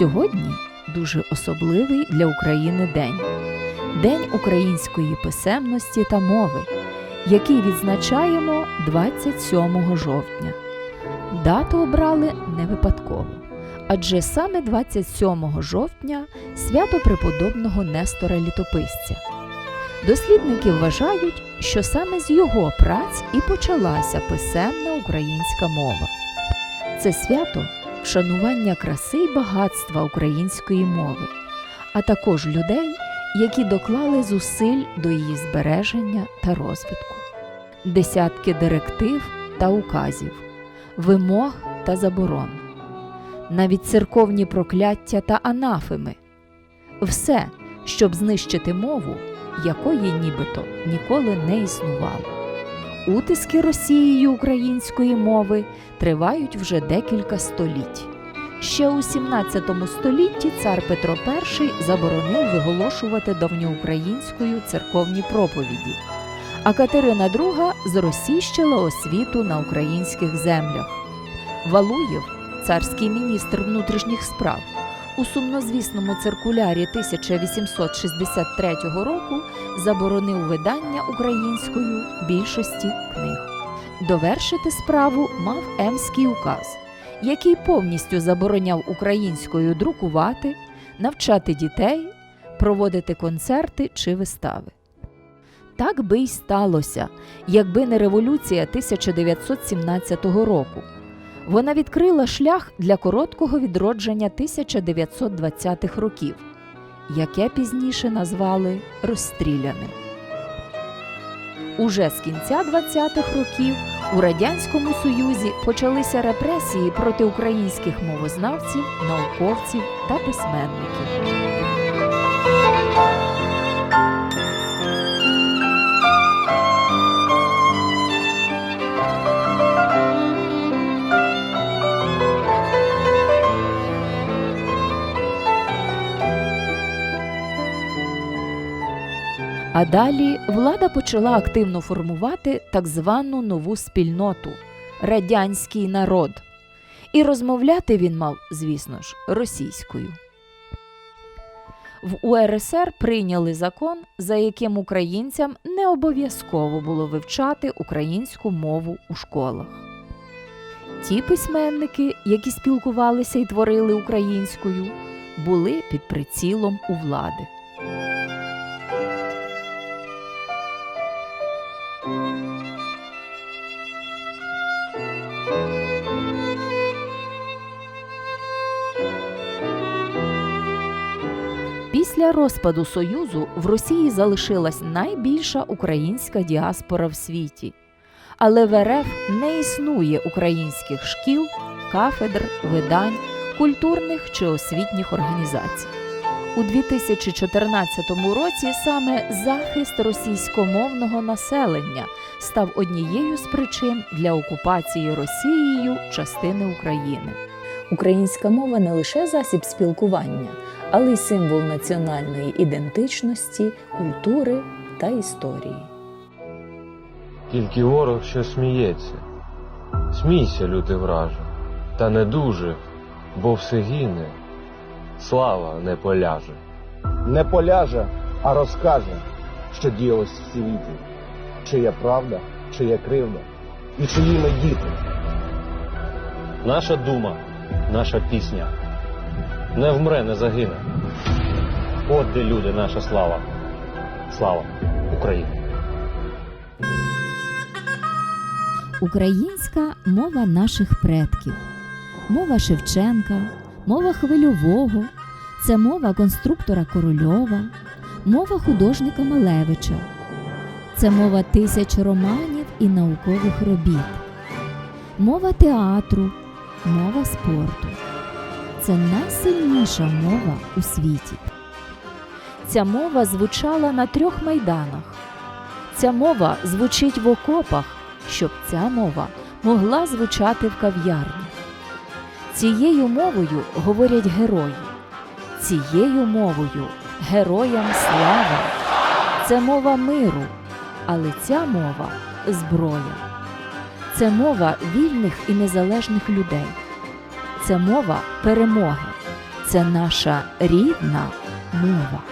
Сьогодні дуже особливий для України день День української писемності та мови, який відзначаємо 27 жовтня. Дату обрали не випадково, адже саме 27 жовтня свято преподобного Нестора Літописця. Дослідники вважають, що саме з його праць і почалася писемна українська мова. Це свято вшанування краси й багатства української мови, а також людей, які доклали зусиль до її збереження та розвитку. Десятки директив та указів, вимог та заборон, навіть церковні прокляття та анафеми все, щоб знищити мову, якої нібито ніколи не існувало. Утиски Росією української мови тривають вже декілька століть. Ще у 17 столітті цар Петро І заборонив виголошувати давньоукраїнською церковні проповіді, а Катерина II зросійщила освіту на українських землях. Валуєв, царський міністр внутрішніх справ, у сумнозвісному циркулярі 1863 року заборонив видання українською більшості книг. Довершити справу мав Емський указ, який повністю забороняв українською друкувати, навчати дітей, проводити концерти чи вистави. Так би й сталося, якби не революція 1917 року. Вона відкрила шлях для короткого відродження 1920-х років, яке пізніше назвали розстріляним. Уже з кінця 20-х років у Радянському Союзі почалися репресії проти українських мовознавців, науковців та письменників. А далі влада почала активно формувати так звану нову спільноту радянський народ. І розмовляти він мав, звісно ж, російською. В УРСР прийняли закон, за яким українцям не обов'язково було вивчати українську мову у школах. Ті письменники, які спілкувалися і творили українською, були під прицілом у влади. Після розпаду Союзу в Росії залишилась найбільша українська діаспора в світі. Але в РФ не існує українських шкіл, кафедр, видань, культурних чи освітніх організацій. У 2014 році саме захист російськомовного населення став однією з причин для окупації Росією частини України. Українська мова не лише засіб спілкування, але й символ національної ідентичності, культури та історії. Тільки ворог, що сміється. Смійся, лютий враже, та не дуже, бо все гине, слава не поляже. не поляже, а розкаже, що діялось в світі, чия правда, чия кривда і чиї ми діти. Наша дума, наша пісня не вмре, не загине. От де люди, наша слава. Слава Україні! Українська мова наших предків, мова Шевченка, мова Хвильового, це мова конструктора Корольова, мова художника Малевича, це мова тисяч романів і наукових робіт, мова театру, мова спорту. Це найсильніша мова у світі. Ця мова звучала на трьох майданах. Ця мова звучить в окопах, щоб ця мова могла звучати в кав'ярні. Цією мовою говорять герої. Цією мовою героям слава. Це мова миру, але ця мова зброя. Це мова вільних і незалежних людей. Це мова перемоги. це наша рідна мова.